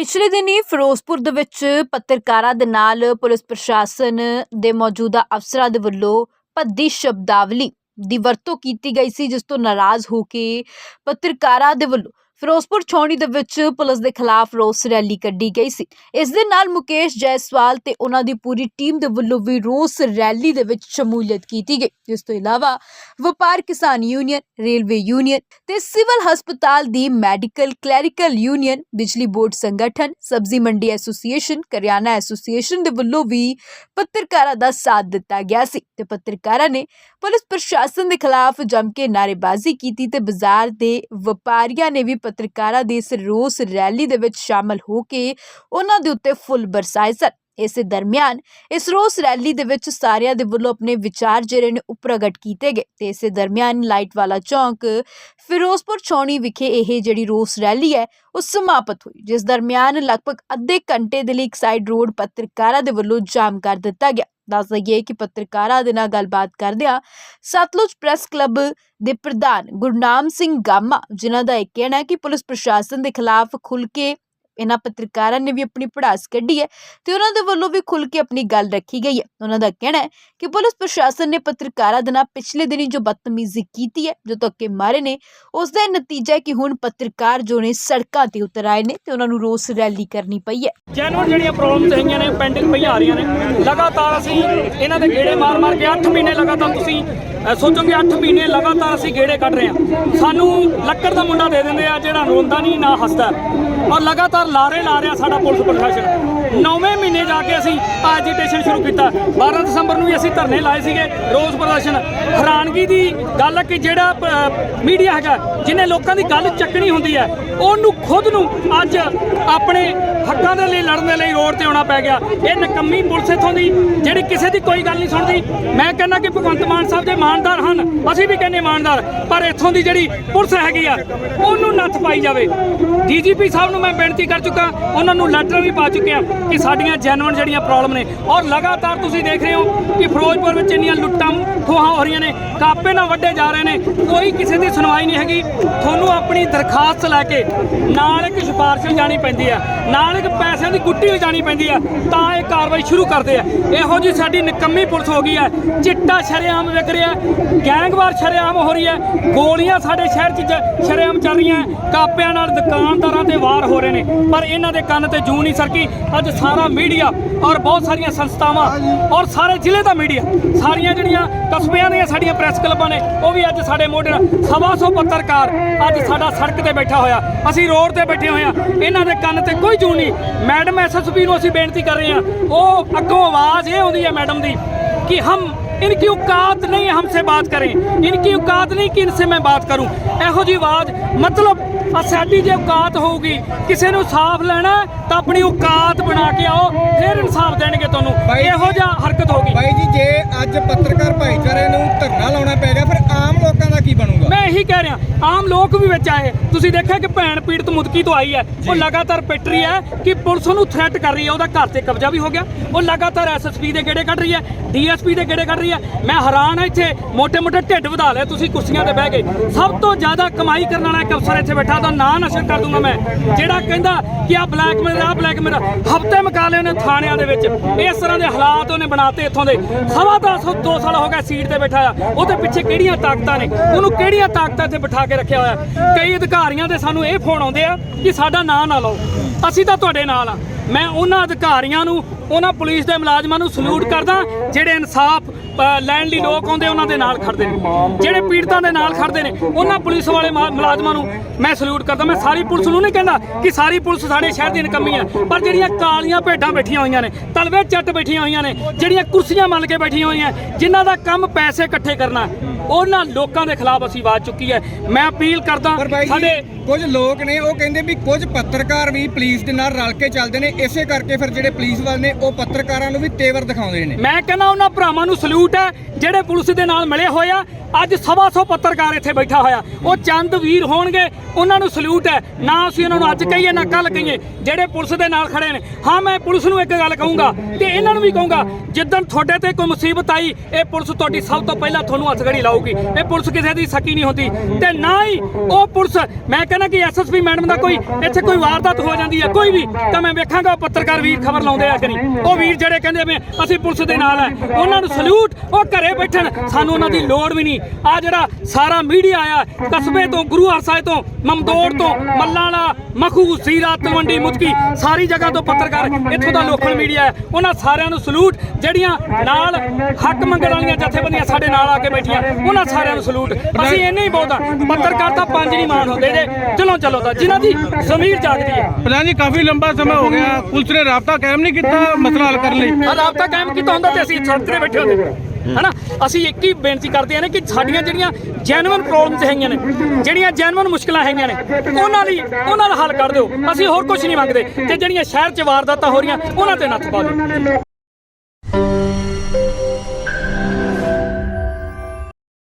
ਪਿਛਲੇ ਦਿਨੀ ਫਿਰੋਜ਼ਪੁਰ ਦੇ ਵਿੱਚ ਪੱਤਰਕਾਰਾਂ ਦੇ ਨਾਲ ਪੁਲਿਸ ਪ੍ਰਸ਼ਾਸਨ ਦੇ ਮੌਜੂਦਾ ਅਫਸਰਾਂ ਦੇ ਵੱਲੋਂ ਭੱਦੀ ਸ਼ਬਦਾਵਲੀ ਦੀ ਵਰਤੋਂ ਕੀਤੀ ਗਈ ਸੀ, ਜਿਸ ਤੋਂ ਨਾਰਾਜ਼ ਹੋ ਕੇ ਪੱਤਰਕਾਰਾਂ ਦੇ ਵੱਲੋਂ ਫਿਰੋਜ਼ਪੁਰ ਛਾਉਣੀ ਦੇ ਵਿੱਚ ਪੁਲਿਸ ਦੇ ਖਿਲਾਫ ਰੋਸ ਰੈਲੀ ਕੱਢੀ ਗਈ ਸੀ। ਇਸ ਦੇ ਨਾਲ ਮੁਕੇਸ਼ ਜੈਸਵਾਲ ਤੇ ਉਹਨਾਂ ਦੀ ਪੂਰੀ ਟੀਮ ਦੇ ਵੱਲੋਂ ਵੀ ਰੋਸ ਰੈਲੀ ਦੇ ਵਿੱਚ ਸ਼ਮੂਲੀਅਤ ਕੀਤੀ ਗਈ। ਇਸ ਤੋਂ ਇਲਾਵਾ ਵਪਾਰ ਕਿਸਾਨ ਯੂਨੀਅਨ, ਰੇਲਵੇ ਯੂਨੀਅਨ ਤੇ ਸਿਵਲ ਹਸਪਤਾਲ ਦੀ ਮੈਡੀਕਲ ਕਲੈਰੀਕਲ ਯੂਨੀਅਨ, ਬਿਜਲੀ ਬੋਰਡ ਸੰਗਠਨ, ਸਬਜ਼ੀ ਮੰਡੀ ਐਸੋਸੀਏਸ਼ਨ, ਕਰਿਆਨਾ ਐਸੋਸੀਏਸ਼ਨ ਦੇ ਵੱਲੋਂ ਵੀ ਪੱਤਰਕਾਰਾਂ ਦਾ ਸਾਥ ਦਿੱਤਾ ਗਿਆ ਸੀ ਤੇ ਪੱਤਰਕਾਰਾਂ ਨੇ ਪੁਲਿਸ ਪ੍ਰਸ਼ਾਸਨ ਦੇ ਖਿਲਾਫ ਜੰਮ ਕੇ ਨਾਅਰੇਬਾਜ਼ੀ ਕੀਤੀ ਤੇ ਬਾਜ਼ਾਰ ਦੇ ਵਪਾਰੀਆਂ ਨੇ ਵੀ ਪੱਤਰਕਾਰਾਂ ਦੀ ਇਸ ਰੋਸ ਰੈਲੀ ਦੇ ਵਿੱਚ ਸ਼ਾਮਲ ਹੋ ਕੇ ਉਹਨਾਂ ਦੇ ਉੱਤੇ ਫੁੱਲ ਬਰਸਾਏ ਸਨ। ਇਸੇ ਦਰਮਿਆਨ ਇਸ ਰੋਸ ਰੈਲੀ ਦੇ ਵਿੱਚ ਸਾਰਿਆਂ ਦੇ ਵੱਲੋਂ ਆਪਣੇ ਵਿਚਾਰ ਜਿਹੜੇ ਨੇ ਉਹ ਪ੍ਰਗਟ ਕੀਤੇ ਗਏ ਤੇ ਇਸੇ ਦਰਮਿਆਨ ਲਾਈਟ ਵਾਲਾ ਚੌਂਕ ਫਿਰੋਜ਼ਪੁਰ ਛਾਉਣੀ ਵਿਖੇ ਇਹ ਜਿਹੜੀ ਰੋਸ ਰੈਲੀ ਹੈ, ਉਹ ਸਮਾਪਤ ਹੋਈ। ਜਿਸ ਦਰਮਿਆਨ ਲਗਭਗ ਅੱਧੇ ਘੰਟੇ ਦੇ ਲਈ ਇੱਕ ਸਾਈਡ ਰੋਡ ਪੱਤਰਕਾਰਾਂ ਦੇ ਵੱਲੋਂ ਜਾਮ ਕਰ ਦਿੱਤਾ ਗਿਆ। ਦੱਸ ਦਈਏ ਕਿ ਪੱਤਰਕਾਰਾਂ ਦੇ ਨਾਲ ਗੱਲਬਾਤ ਕਰਦਿਆਂ ਸਤਲੁਜ ਪ੍ਰੈਸ ਕਲੱਬ ਦੇ ਪ੍ਰਧਾਨ ਗੁਰਨਾਮ ਸਿੰਘ ਗਾਮਾ, ਜਿਨ੍ਹਾਂ ਦਾ ਇਹ ਕਹਿਣਾ ਹੈ ਕਿ ਪੁਲਿਸ ਪ੍ਰਸ਼ਾਸਨ ਦੇ ਖਿਲਾਫ ਖੁੱਲ ਕੇ ਇਹਨਾਂ ਪੱਤਰਕਾਰਾਂ ਨੇ ਵੀ ਆਪਣੀ ਪੜਾਸ ਕੱਢੀ ਹੈ ਤੇ ਉਹਨਾਂ ਦੇ ਵੱਲੋਂ ਵੀ ਖੁੱਲ ਕੇ ਆਪਣੀ ਗੱਲ ਰੱਖੀ ਗਈ ਹੈ। ਉਹਨਾਂ ਦਾ ਕਹਿਣਾ ਹੈ ਕਿ ਪੁਲਿਸ ਪ੍ਰਸ਼ਾਸਨ ਨੇ ਪੱਤਰਕਾਰਾਂ ਦੇ ਨਾਲ ਪਿਛਲੇ ਦਿਨੀ ਜੋ ਬਦਤਮੀਜ਼ੀ ਕੀਤੀ ਹੈ, ਜੋ ਧੱਕੇ ਮਾਰੇ ਨੇ, ਉਸ ਦਾ ਨਤੀਜਾ ਹੈ ਕਿ ਹੁਣ ਪੱਤਰਕਾਰ ਜੋ ਨੇ ਸੜਕਾਂ ਤੇ ਉਤਰ ਆਏ ਨੇ ਤੇ ਉਹਨਾਂ ਨੂੰ ਰੋਸ ਰੈਲੀ ਕਰਨੀ ਪਈ ਹੈ। ਜੈਨੂਅਨ ਜਿਹੜੀਆਂ ਪ੍ਰੋਬਲਮਸ ਹੈਗੀਆਂ ਨੇ ਪੈਂਡਿੰਗ ਪਈਆਂ ਆ ਰਹੀਆਂ ਨੇ, ਲਗਾਤਾਰ ਅਸੀਂ ਇਹਨਾਂ ਦੇ ਗੇੜੇ ਮਾਰ-ਮਾਰ ਕੇ 8 ਮਹੀਨੇ ਲਗਾਤਾਰ ਤੁਸੀਂ ਸੋਚੋ ਕਿ 8 ਮਹੀਨੇ ਲਗਾਤਾਰ ਅਸੀਂ ਗੇੜੇ ਕੱਢ ਰਹੇ ਹਾਂ। ਸਾਨੂੰ ਲੱਕੜ ਦਾ ਮੁੰਡਾ ਦੇ ਦਿੰਦੇ ਆ ਜਿਹੜਾ ਰੋਂਦਾ ਨਹੀਂ, ਨਾ ਹੱਸਦਾ। ਔਰ ਲਗਾਤਾਰ ਲਾਰੇ ਲਾ ਰਿਹਾ ਸਾਡਾ ਪੁਲਿਸ ਪ੍ਰਸ਼ਾਸਨ। ਨੌਵੇਂ ਮਹੀਨੇ ਜਾ ਕੇ ਅਸੀਂ ਐਜੀਟੇਸ਼ਨ ਸ਼ੁਰੂ ਕੀਤਾ। 12 ਦਸੰਬਰ ਨੂੰ ਵੀ ਅਸੀਂ ਧਰਨੇ ਲਾਏ ਸੀਗੇ ਰੋਸ ਪ੍ਰਦਰਸ਼ਨ। ਹੈਰਾਨਗੀ ਦੀ ਗੱਲ ਹੈ ਕਿ ਜਿਹੜਾ ਮੀਡੀਆ ਹੈਗਾ ਜਿਹਨੇ ਲੋਕਾਂ ਦੀ ਗੱਲ ਚੱਕਣੀ ਹੁੰਦੀ ਹੈ, ਉਹਨੂੰ ਖੁਦ ਨੂੰ ਅੱਜ ਆਪਣੇ ਹੱਕਾਂ ਦੇ ਲਈ, ਲੜਨ ਦੇ ਲਈ ਰੋਡ ਤੇ ਆਉਣਾ ਪੈ ਗਿਆ। ਇਹ ਨਕੰਮੀ ਪੁਲਿਸ ਇਥੋਂ ਦੀ, ਜਿਹੜੀ ਕਿਸੇ ਦੀ ਕੋਈ ਗੱਲ ਨਹੀਂ ਸੁਣਦੀ। ਮੈਂ ਕਹਿੰਦਾ ਕਿ ਭਗਵੰਤ ਮਾਨ ਸਾਹਿਬ ਦੇ ਇਮਾਨਦਾਰ ਹਨ, ਅਸੀਂ ਵੀ ਕਹਿੰਦੇ ਇਮਾਨਦਾਰ, ਪਰ ਇਥੋਂ ਦੀ ਜਿਹੜੀ ਪੁਲਿਸ ਹੈਗੀ ਆ, ਉਹਨੂੰ ਨੱਥ ਪਾਈ ਜਾਵੇ। ਡੀਜੀਪੀ ਸਾਹਿਬ ਨੂੰ ਮੈਂ ਬੇਨਤੀ ਕਰ ਚੁੱਕਾ, ਉਹਨਾਂ ਨੂੰ ਲੈਟਰ ਵੀ ਪਾ ਚੁੱਕਿਆ ਕਿ ਸਾਡੀਆਂ ਜੈਨੂਇਨ ਜਿਹੜੀਆਂ ਪ੍ਰੋਬਲਮ ਨੇ, ਔਰ ਲਗਾਤਾਰ ਤੁਸੀਂ ਦੇਖ ਰਹੇ ਹੋ ਕਿ ਫਿਰੋਜ਼ਪੁਰ ਵਿੱਚ ਇੰਨੀਆਂ ਲੁੱਟਾਂ ਖੋਹਾਂ ਹੋ ਰਹੀਆਂ ਨੇ ਕਾਪੇ ਨਾਲ ਵੱਡੇ ਜਾ ਰਹੇ ਨੇ। ਕੋਈ ਕਿਸੇ ਦੀ ਸੁਣਵਾਈ ਨਹੀਂ ਹੈਗੀ। ਤੁਹਾਨੂੰ ਆਪਣੀ ਦਰਖਾਸਤ ਲੈ ਕੇ ਨਾਲ ਇੱਕ ਸਿਫਾਰਿਸ਼ ਜਾਣੀ ਪੈਂਦੀ ਆ, ਨਾਲ ਇੱਕ ਪੈਸਿਆਂ ਦੀ ਗੁੱਟੀ ਵਜਾਣੀ ਪੈਂਦੀ ਆ, ਤਾਂ ਇਹ ਕਾਰਵਾਈ ਸ਼ੁਰੂ ਕਰਦੇ ਆ। ਇਹੋ ਜੀ ਸਾਡੀ ਨਿਕੰਮੀ ਪੁਲਿਸ ਹੋ ਗਈ ਹੈ ਚਿੱਟਾ ਸ਼ਰੇਆਮ ਵਿਕ ਰਿਹਾ ਗੈਂਗਵਾਰ ਸ਼ਰੇਆਮ ਹੋ ਰਹੀ ਹੈ, ਗੋਲੀਆਂ ਸਾਡੇ ਸ਼ਹਿਰ 'ਚ ਸ਼ਰੇਆਮ ਚੱਲ ਰਹੀਆਂ ਕਾਪਿਆਂ ਨਾਲ ਦੁਕਾਨਦਾਰਾਂ ਤੇ ਵਾਰ ਹੋ ਰਹੇ ਨੇ, ਪਰ ਇਹਨਾਂ ਦੇ ਕੰਨ ਤੇ ਜੂ ਨਹੀਂ ਸਰਕੀ। ਅੱਜ ਸਾਰਾ ਮੀਡੀਆ ਔਰ ਬਹੁਤ ਸਾਰੀਆਂ ਸੰਸਥਾਵਾਂ ਔਰ ਸਾਰੇ ਜ਼ਿਲ੍ਹੇ ਦਾ ਮੀਡੀਆ, ਸਾਰੀਆਂ ਜਿਹੜੀਆਂ ਕਸਬਿਆਂ ਦੀਆਂ ਸਾਡੀਆਂ ਪ੍ਰੈਸ ਕਲੱਬਾਂ ਨੇ, ਉਹ ਵੀ ਅੱਜ ਸਾਡੇ ਮੋਢੇ ਨਾਲ ਸਵਾ ਸੌ ਪੱਤਰਕਾਰ ਅੱਜ ਸਾਡਾ ਸੜਕ ਤੇ ਬੈਠਾ ਹੋਇਆ ਅਸੀਂ ਰੋਡ ਤੇ ਬੈਠੇ ਹੋਏ ਆ ਇਹਨਾਂ ਦੇ ਕੰਨ ਤੇ ਕੋਈ ਜੂ ਨਹੀਂ ਮੈਡਮ ਐਸਐਸਪੀ ਨੂੰ ਅਸੀਂ ਬੇਨਤੀ ਕਰ ਰਹੇ ਹਾਂ ਉਹ ਅੱਗੋਂ ਆਵਾਜ਼ ਇਹ ਆਉਂਦੀ ਹੈ ਮੈਡਮ ਦੀ कि हम इनकी औकात नहीं है हमसे बात करें इनकी औकात नहीं कि इनसे मैं बात करूं ਇਹੋ ਜੀ ਆਵਾਜ਼ ਮਤਲਬ ਆ ਸਾਡੀ ਜੇ ਔਕਾਤ ਹੋਊਗੀ ਕਿਸੇ ਨੂੰ ਸਾਫ਼ ਲੈਣਾ ਹੈ ਤਾਂ ਆਪਣੀ ਔਕਾਤ ਬਣਾ ਕੇ ਆਓ ਫਿਰ ਇਨਸਾਫ ਦੇਣਗੇ ਤੁਹਾਨੂੰ ਬਾਈ- ਇਹੋ ਜਿਹਾ ਹਰਕਤ ਹੋਗੀ ਬਾਈ ਜੀ ਜੇ ਅੱਜ ਪੱਤਰਕਾਰ ਭਾਈਚਾਰੇ ਨੂੰ ਆਮ ਲੋਕ ਵੀ ਵਿੱਚ ਆਏ। ਤੁਸੀਂ ਦੇਖਿਆ ਕਿ ਭੈਣ ਪੀੜਤ ਮੁਦਕੀ ਤੋਂ ਆਈ ਹੈ। ਉਹ ਲਗਾਤਾਰ ਪਿੱਟ ਰਹੀ ਹੈ ਕਿ ਪੁਲਿਸ ਉਹਨੂੰ ਥ੍ਰੈਟ ਕਰ ਰਹੀ ਹੈ। ਉਹਦਾ ਘਰ ਤੇ ਕਬਜ਼ਾ ਵੀ ਹੋ ਗਿਆ। ਉਹ ਲਗਾਤਾਰ ਐਸਐਸਪੀ ਦੇ ਗੇੜੇ ਕੱਢ ਰਹੀ ਹੈ ਡੀਐਸਪੀ ਦੇ ਗੇੜੇ ਕੱਢ ਰਹੀ ਹੈ। ਮੈਂ ਹੈਰਾਨ ਹਾਂ ਇੱਥੇ। ਮੋਟੇ ਮੋਟੇ ਢਿੱਡ ਵਧਾ ਲਿਆ ਤੁਸੀਂ ਕੁਰਸੀਆਂ ਤੇ ਬਹਿ ਗਏ ਸਭ ਤੋਂ ਜ਼ਿਆਦਾ ਕਮਾਈ ਕਰਨ ਵਾਲਾ ਇੱਕ ਅਫਸਰ ਇੱਥੇ ਬੈਠਾ ਤਾਂ ਨਾਂ ਨਸ਼ਰ ਕਰ ਦੂੰਗਾ ਮੈਂ। ਜਿਹੜਾ ਕਹਿੰਦਾ ਕਿ ਆ ਬਲੈਕਮੇਲ ਮੇਰਾ ਆ ਬਲੈਕ ਮੇਰਾ ਹਫ਼ਤੇ ਮਕਾਲੇ ਉਹਨੇ ਥਾਣਿਆਂ ਦੇ ਵਿੱਚ। ਇਸ ਤਰ੍ਹਾਂ ਦੇ ਹਾਲਾਤ ਉਹਨੇ ਬਣਾਤੇ ਇੱਥੋਂ ਦੇ। ਸਵਾ 10 2 ਸਾਲ ਹੋ ਗਿਆ ਸੀਟ ਤੇ ਬੈਠਾ ਆ। ਉਹਦੇ ਪਿੱਛੇ ਕਿਹੜੀਆਂ ਤਾਕਤਾਂ ਨੇ? ਉਹਨੂੰ ਕਿਹੜੀਆਂ ਤਾਕਤਾਂ ਇੱਥੇ ਬਿਠਾ ਕੇ ਰੱਖਿਆ ਹੋਇਆ। ਕਈ ਅਧਿਕਾਰੀਆਂ ਦੇ ਸਾਨੂੰ ਇਹ ਫੋਨ ਆਉਂਦੇ ਆ ਕਿ ਸਾਡਾ ਨਾਂ ਨਾ ਲਓ। ਅਸੀਂ ਤਾਂ ਤੁਹਾਡੇ ਨਾਲ ਆ। ਮੈਂ ਉਹਨਾਂ ਅਧਿਕਾਰੀਆਂ ਨੂੰ, ਉਹਨਾਂ ਪੁਲਿਸ ਦੇ ਮੁਲਾਜ਼ਮਾਂ ਨੂੰ ਸਲੂਟ ਕਰਦਾ, ਜਿਹੜੇ ਇਨਸਾਫ ਲੈਣ ਲਈ ਲੋਕ ਆਉਂਦੇ, ਉਹਨਾਂ ਦੇ ਨਾਲ ਖੜਦੇ ਨੇ। ਜਿਹੜੇ ਪੀੜਤਾਂ ਦੇ ਨਾਲ ਖੜਦੇ ਨੇ, ਉਹਨਾਂ ਪੁਲਿਸ ਵਾਲੇ ਮੁਲਾਜ਼ਮਾਂ ਨੂੰ ਮੈਂ ਸਲੂਟ ਕਰਦਾ। ਮੈਂ ਸਾਰੀ ਪੁਲਿਸ ਨੂੰ ਨਹੀਂ ਕਹਿੰਦਾ ਕਿ ਸਾਰੀ ਪੁਲਿਸ ਸਾਡੇ ਸ਼ਹਿਰ ਦੀ ਨਕਮੀ ਹੈ ਪਰ ਜਿਹੜੀਆਂ ਕਾਲੀਆਂ ਭੇਡਾਂ ਬੈਠੀਆਂ ਹੋਈਆਂ ਨੇ, ਤਲਵੇ ਚੱਟ ਬੈਠੀਆਂ ਹੋਈਆਂ ਨੇ, ਜਿਹੜੀਆਂ ਕੁਰਸੀਆਂ ਮੰਨ ਕੇ ਬੈਠੀਆਂ ਹੋਈਆਂ, ਜਿਨ੍ਹਾਂ ਦਾ ਕੰਮ ਪੈਸੇ ਇਕੱਠੇ ਕਰਨਾ ਉਹਨਾਂ ਲੋਕਾਂ ਦੇ ਖਿਲਾਫ ਅਸੀਂ ਆਵਾਜ਼ ਚੁੱਕੀ ਹੈ। ਮੈਂ ਅਪੀਲ ਕਰਦਾ ਸਾਡੇ ਕੁਝ ਲੋਕ ਨੇ ਉਹ ਕਹਿੰਦੇ ਵੀ ਕੁਝ ਪੱਤਰਕਾਰ ਵੀ ਪੁਲਿਸ ਦੇ ਨਾਲ ਰਲ ਕੇ ਚੱਲਦੇ ਨੇ। ਇਸੇ ਕਰਕੇ ਫਿਰ ਜਿਹੜੇ ਪੁਲਿਸ ਵਾਲੇ ਨੇ ਉਹ ਪੱਤਰਕਾਰਾਂ ਨੂੰ ਵੀ ਤੇਵਰ ਦਿਖਾਉਂਦੇ ਨੇ। ਮੈਂ ਕਹਿੰਦਾ ਉਹਨਾਂ ਭਰਾਵਾਂ ਨੂੰ ਸਲੂਟ ਹੈ। ਜਿਹੜੇ ਪੁਲਿਸ ਦੇ ਨਾਲ ਮਿਲੇ ਹੋਏ ਆ, ਅੱਜ ਸਵਾ ਸੌ ਪੱਤਰਕਾਰ ਇੱਥੇ ਬੈਠਾ ਹੋਇਆ। ਉਹ ਚੰਦ ਵੀਰ ਹੋਣਗੇ, ਉਹਨਾਂ ਨੂੰ ਸਲੂਟ ਹੈ। ਨਾ ਅਸੀਂ ਉਹਨਾਂ ਨੂੰ ਅੱਜ ਕਹੀਏ, ਨਾ ਕੱਲ ਕਹੀਏ। ਜਿਹੜੇ ਪੁਲਿਸ ਦੇ ਨਾਲ ਖੜੇ ਨੇ। ਹਾਂ, ਮੈਂ ਪੁਲਿਸ ਨੂੰ ਇੱਕ ਗੱਲ ਕਹੂੰਗਾ ਤੇ ਇਹਨਾਂ ਨੂੰ ਵੀ ਕਹੂੰਗਾ, ਜਿੱਦਣ ਤੁਹਾਡੇ ਤੇ ਕੋਈ ਮੁਸੀਬਤ ਆਈ, ਇਹ ਪੁਲਿਸ ਤੁਹਾਡੀ ਸਭ ਤੋਂ ਪਹਿਲਾਂ ਤੁਹਾਨੂੰ ਹੱਥਗੜੀ ਲਾਊਗੀ। ਇਹ ਪੁਲਿਸ ਕਿਸੇ ਦੀ ਸਕੀ ਨਹੀਂ ਹੁੰਦੀ। ਤੇ ਨਾ ਹੀ ਉਹ ਪੁਲਿਸ, ਮੈਂ ਕਹਿੰਦਾ ਕਿ ਐਸਐਸਪੀ ਮੈਡਮ ਦਾ ਕੋਈ, ਇੱਥੇ ਕੋਈ ਵਾਰਦਾਤ ਹੋ ਜਾਂਦੀ ਹੈ, ਕੋਈ ਵੀ, ਤਾਂ ਮੈਂ ਵੇਖਾਂਗਾ ਉਹ ਪੱਤਰਕਾਰ ਵੀਰ ਖਬਰ ਲਾਉਂਦੇ ਆ ਕਿ ਨਹੀਂ। ਉਹ ਵੀਰ ਜਿਹੜੇ ਕਹਿੰਦੇ ਵੀ ਅਸੀਂ ਪੁਲਿਸ ਦੇ ਨਾਲ ਹੈ ਉਹਨਾਂ ਨੂੰ ਸਲੂਟ, ਉਹ ਘਰੇ ਬੈਠਣ ਸਾਨੂੰ ਉਹਨਾਂ ਦੀ ਲੋੜ ਵੀ ਨਹੀਂ। ਆ ਜਿਹੜਾ ਸਾਰਾ ਮੀਡੀਆ ਆਇਆ ਕਸਬੇ ਤੋਂ ਗੁਰੂ ਹਰਸਾਏ ਤੋਂ ਮਮਦੋੜ ਤੋਂ ਮੱਲਾਂਲਾ ਮਖੂ ਸੀਰਾ ਤਲਵੰਡੀ ਮੁਤਕੀ ਸਾਰੀ ਜਗ੍ਹਾ ਤੋਂ ਪੱਤਰਕਾਰ ਇੱਥੋਂ ਦਾ ਲੋਕਲ ਮੀਡੀਆ ਹੈ। ਉਹਨਾਂ ਸਾਰਿਆਂ ਨੂੰ ਸਲੂਟ ਜਿਹੜੀਆਂ ਨਾਲ ਹੱਕ ਮੰਗਣ ਵਾਲੀਆਂ ਜਥੇਬੰਦੀਆਂ ਸਾਡੇ ਨਾਲ ਆ ਕੇ ਬੈਠੀਆਂ ਉਹਨਾਂ ਸਾਰਿਆਂ ਨੂੰ ਸਲੂਟ। ਅਸੀਂ ਇੰਨੇ ਹੀ ਬਹੁਤ ਆ ਪੱਤਰਕਾਰ ਤਾਂ ਪੰਜ ਨਹੀਂ ਮਾਣ ਹੁੰਦੇ ਜੇ। ਚਲੋ ਚਲੋ ਤਾਂ ਜਿਨ੍ਹਾਂ ਦੀ ਜ਼ਮੀਰ ਜਾਗਦੀ ਹੈ। ਪ੍ਰਧਾਨ ਜੀ ਕਾਫੀ ਲੰਬਾ ਸਮਾਂ ਹੋ ਗਿਆ ਪੁਲਿਸ ਨੇ ਰਾਬਤਾ ਕਾਇਮ ਨਹੀਂ ਕੀਤਾ ਮਸਲਾ ਹੱਲ ਕਰਨ ਲਈ। ਰਾਬਤਾ ਕਾਇਮ ਕੀਤਾ ਹੁੰਦਾ ਤੇ ਅਸੀਂ ਸੜਕ ਤੇ ਬੈਠੇ ਹੁੰਦੇ। ਹਨਾ? ਅਸੀਂ ਇੱਕ ਹੀ ਬੇਨਤੀ ਕਰਦੇ ਹਾਂ ਨੇ ਕਿ ਸਾਡੀਆਂ ਜਿਹੜੀਆਂ ਜੈਨੂਇਨ ਪ੍ਰੋਬਲਮਸ ਹੈਗੀਆਂ ਨੇ, ਜਿਹੜੀਆਂ ਜੈਨੂਇਨ ਮੁਸ਼ਕਲਾਂ ਹੈਗੀਆਂ ਨੇ, ਉਹਨਾਂ ਲਈ, ਉਹਨਾਂ ਦਾ ਹੱਲ ਕਰ ਦਿਓ। ਅਸੀਂ ਹੋਰ ਕੁਝ ਨਹੀਂ ਮੰਗਦੇ। ਤੇ ਜਿਹੜੀਆਂ ਸ਼ਹਿਰ 'ਚ ਵਾਰਦਾਤਾਂ ਹੋ ਰਹੀਆਂ, ਉਹਨਾਂ ਤੇ ਨੱਥ ਪਾ ਦਿਓ।